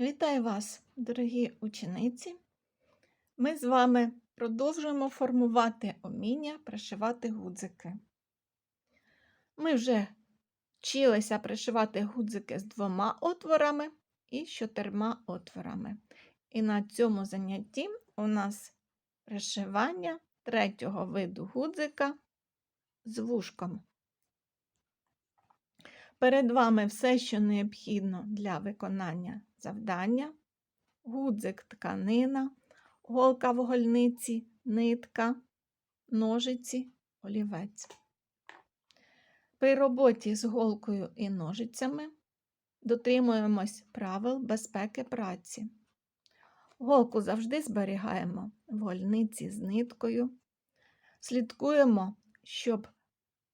Вітаю вас, дорогі учениці! Ми з вами продовжуємо формувати уміння пришивати гудзики. Ми вже вчилися пришивати гудзики з двома отворами і чотирма отворами. І на цьому занятті у нас пришивання третього виду гудзика з вушком. Перед вами все, що необхідно для виконання завдання, гудзик тканина, голка в гольниці, нитка, ножиці, олівець. При роботі з голкою і ножицями дотримуємось правил безпеки праці. Голку завжди зберігаємо в гольниці з ниткою. Слідкуємо, щоб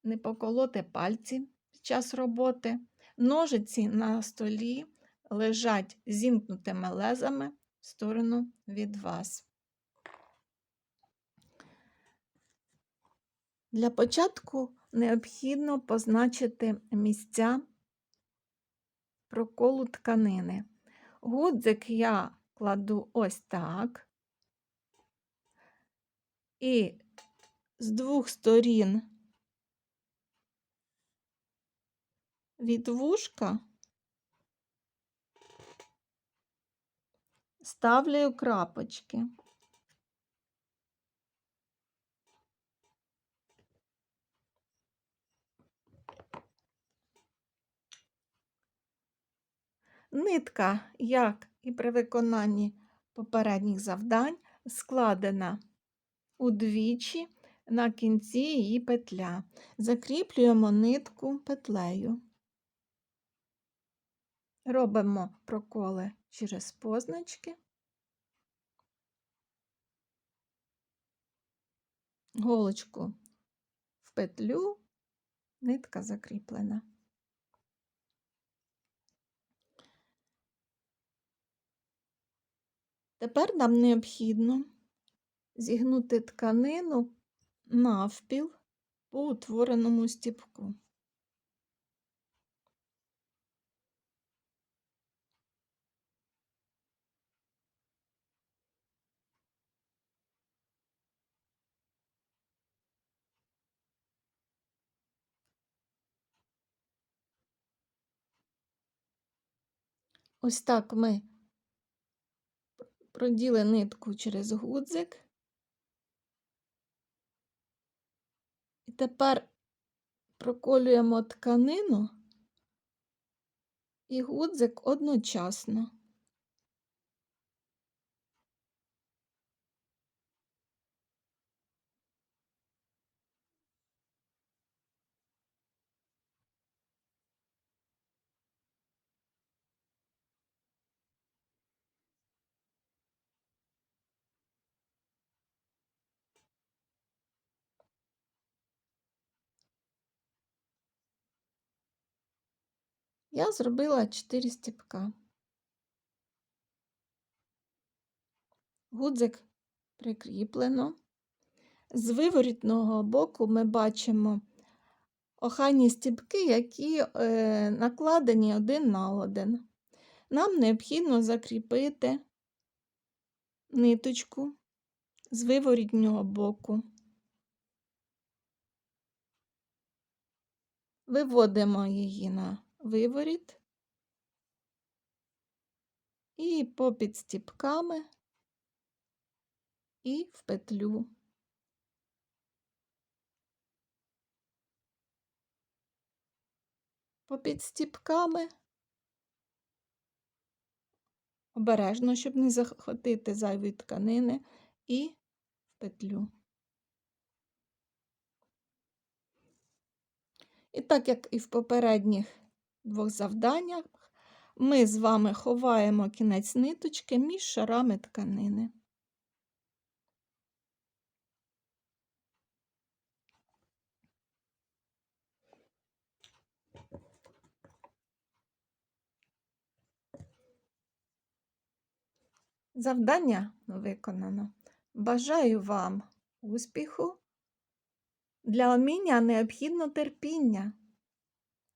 не поколоти пальці час роботи. Ножиці на столі лежать зімкнутими лезами в сторону від вас. Для початку необхідно позначити місця проколу тканини. Гудзик я кладу ось так. І з двох сторін від вушка ставлю крапочки. Нитка, як і при виконанні попередніх завдань, складена удвічі на кінці її петля. Закріплюємо нитку петлею. Робимо проколи через позначки. Голочку в петлю, нитка закріплена. Тепер нам необхідно зігнути тканину навпіл по утвореному стіпку. Ось так ми проділи нитку через гудзик. І тепер проколюємо тканину і гудзик одночасно. Я зробила 4 стіпка. Гудзик прикріплено. З виворітного боку ми бачимо охайні стіпки, які е, накладені один на один. Нам необхідно закріпити ниточку з виворітнього боку. Виводимо її на виворіт і попід стіпками і в петлю. Попід стіпками обережно, щоб не захватити зайві тканини, і в петлю. І так як і в попередніх двох завданнях, ми з вами ховаємо кінець ниточки між шарами тканини. Завдання виконано. Бажаю вам успіху. Для уміння необхідно терпіння.